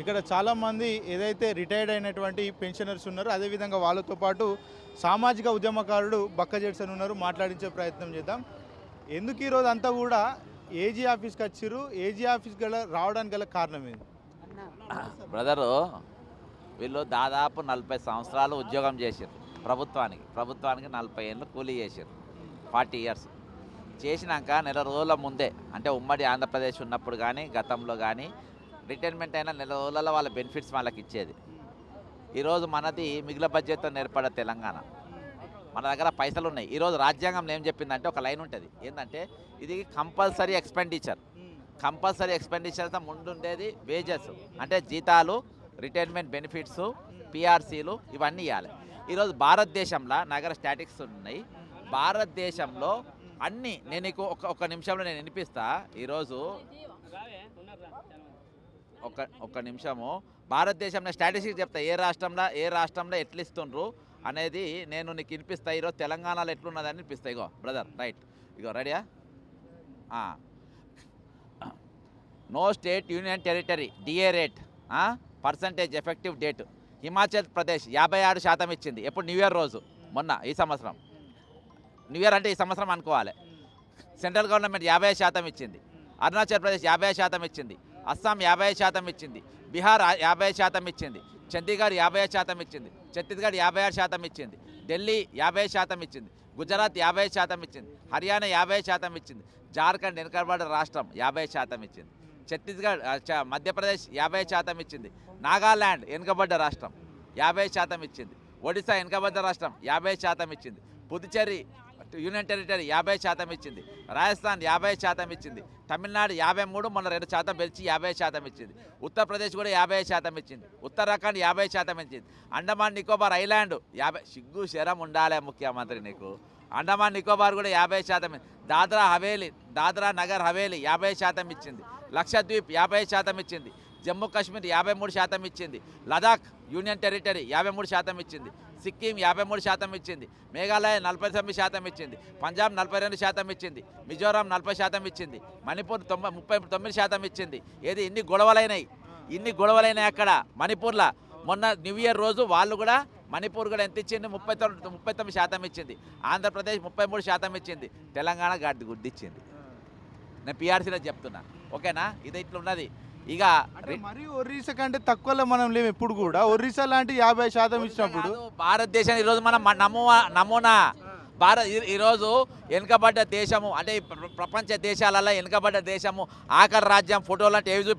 ఇక్కడ చాలామంది ఏదైతే రిటైర్డ్ అయినటువంటి పెన్షనర్స్ ఉన్నారో అదేవిధంగా వాళ్ళతో పాటు సామాజిక ఉద్యమకారుడు బక్క జెడ్సన్ ఉన్నారు మాట్లాడించే ప్రయత్నం చేద్దాం. ఎందుకు ఈరోజు అంతా కూడా ఏజీ ఆఫీస్కి వచ్చిర్రు? ఏజీ ఆఫీస్ గల రావడానికి గల కారణం ఏంది? బ్రదరు వీళ్ళు దాదాపు నలభై సంవత్సరాలు ఉద్యోగం చేశారు ప్రభుత్వానికి. ప్రభుత్వానికి నలభై ఏళ్ళు కూలీ చేశారు ఫార్టీ ఇయర్స్. చేసినాక నెల రోజుల ముందే అంటే ఉమ్మడి ఆంధ్రప్రదేశ్ ఉన్నప్పుడు కానీ గతంలో కానీ రిటైర్మెంట్ అయిన నెల రోజులలో వాళ్ళ బెనిఫిట్స్ వాళ్ళకి ఇచ్చేది. ఈరోజు మనది మిగిలిన బడ్జెట్తో ఏర్పడే తెలంగాణ. మన దగ్గర పైసలు ఉన్నాయి. ఈరోజు రాజ్యాంగంలో ఏం చెప్పిందంటే ఒక లైన్ ఉంటుంది. ఏంటంటే ఇది కంపల్సరీ ఎక్స్పెండిచర్. కంపల్సరీ ఎక్స్పెండిచర్తో ముందుండేది వేజెస్ అంటే జీతాలు రిటైర్మెంట్ బెనిఫిట్స్ పిఆర్సీలు ఇవన్నీ ఇవ్వాలి ఈరోజు భారతదేశంలో నగర స్టాటిక్స్ ఉన్నాయి. భారతదేశంలో అన్నీ నేను ఒక ఒక నిమిషంలో నేను వినిపిస్తా. ఈరోజు ఒక ఒక నిమిషము. భారతదేశంలో స్టాటిస్టిక్స్ చెప్తా ఏ రాష్ట్రంలో ఏ రాష్ట్రంలో ఎట్లా ఇస్తుండ్రు అనేది నేను నీకు వినిపిస్తా. ఈరోజు తెలంగాణలో ఎట్లున్నదని వినిపిస్తా. ఇగో బ్రదర్ రైట్ ఇగో రెడీయా no state union territory DA rate percentage effective date Himachal Pradesh యాభై ఆరు శాతం ఇచ్చింది. ఎప్పుడు? న్యూ ఇయర్ రోజు. మొన్న ఈ సంవత్సరం. న్యూ ఇయర్ అంటే ఈ సంవత్సరం అనుకోవాలి. సెంట్రల్ గవర్నమెంట్ యాభై శాతం ఇచ్చింది. అరుణాచల్ ప్రదేశ్ యాభై శాతం ఇచ్చింది. అస్సాం యాభై శాతం ఇచ్చింది బీహార్ యాభై శాతం ఇచ్చింది చండీగఢ్ యాభై శాతం ఇచ్చింది ఛత్తీస్గఢ్ యాభై ఆరు శాతం ఇచ్చింది ఢిల్లీ యాభై శాతం ఇచ్చింది గుజరాత్ యాభై శాతం ఇచ్చింది హర్యానా యాభై శాతం ఇచ్చింది జార్ఖండ్ వెనుకబడ్డ రాష్ట్రం యాభై శాతం ఇచ్చింది ఛత్తీస్గఢ్ చ- మధ్యప్రదేశ్ యాభై శాతం ఇచ్చింది నాగాల్యాండ్ వెనుకబడ్డ రాష్ట్రం యాభై శాతం ఇచ్చింది ఒడిశా వెనుకబడ్డ రాష్ట్రం యాభై శాతం ఇచ్చింది పుదుచ్చేరి యూనియన్ టెరిటరీ యాభై శాతం ఇచ్చింది. రాజస్థాన్ యాభై శాతం ఇచ్చింది. తమిళనాడు యాభై మూడు మొన్న రెండు శాతం పెంచి యాభై శాతం ఇచ్చింది. ఉత్తరప్రదేశ్ కూడా యాభై శాతం ఇచ్చింది. ఉత్తరాఖండ్ యాభై శాతం ఇచ్చింది. అండమాన్ నికోబార్ ఐలాండ్ యాభై సిగ్గు శరం ఉండాలే ముఖ్యమంత్రి నీకు. అండమాన్ నికోబార్ కూడా యాభై శాతం దాద్రా హవేలీ దాద్రా నగర్ హవేలీ యాభై శాతం ఇచ్చింది. లక్షద్వీప్ యాభై శాతం ఇచ్చింది. జమ్మూ కాశ్మీర్ యాభై మూడు శాతం ఇచ్చింది. లదాఖ్ యూనియన్ టెరిటరీ యాభై మూడు శాతం ఇచ్చింది. సిక్కిం యాభై మూడు శాతం ఇచ్చింది. మేఘాలయ నలభై తొమ్మిది శాతం ఇచ్చింది. పంజాబ్ నలభై రెండు శాతం ఇచ్చింది. మిజోరాం నలభై శాతం ఇచ్చింది. మణిపూర్ తొంభై ముప్పై తొమ్మిది శాతం ఇచ్చింది. ఏది ఇన్ని గొడవలైనాయి? ఇన్ని గొడవలైనాయి అక్కడ మణిపూర్లో. మొన్న న్యూ ఇయర్ రోజు వాళ్ళు కూడా మణిపూర్ కూడా ఎంత ఇచ్చింది ముప్పై తొమ్మిది ముప్పై తొమ్మిది శాతం ఇచ్చింది. ఆంధ్రప్రదేశ్ ముప్పై మూడు శాతం ఇచ్చింది. తెలంగాణ గడ్డి గుడ్డిచ్చింది. నేను పిఆర్సీలో చెప్తున్నా. ఓకేనా? ఇది ఇట్లున్నది. ఇక మరీ ఒరిస్సా కంటే తక్కువలో మనం లేము ఎప్పుడు కూడా. ఒరిస్సా లాంటి యాభై శాతం ఇచ్చినప్పుడు కాదు, భారతదేశం ఈరోజు మనం మ- నమూనా నమూనా? భారత్ ఈ- ఈరోజు వెనుకబడ్డ దేశము అంటే ప్రపంచ దేశాలలో వెనుకబడ్డ దేశము ఆఖరి రాజ్యం ఫోటోలు అంటే ఏవి చూపెడతారు?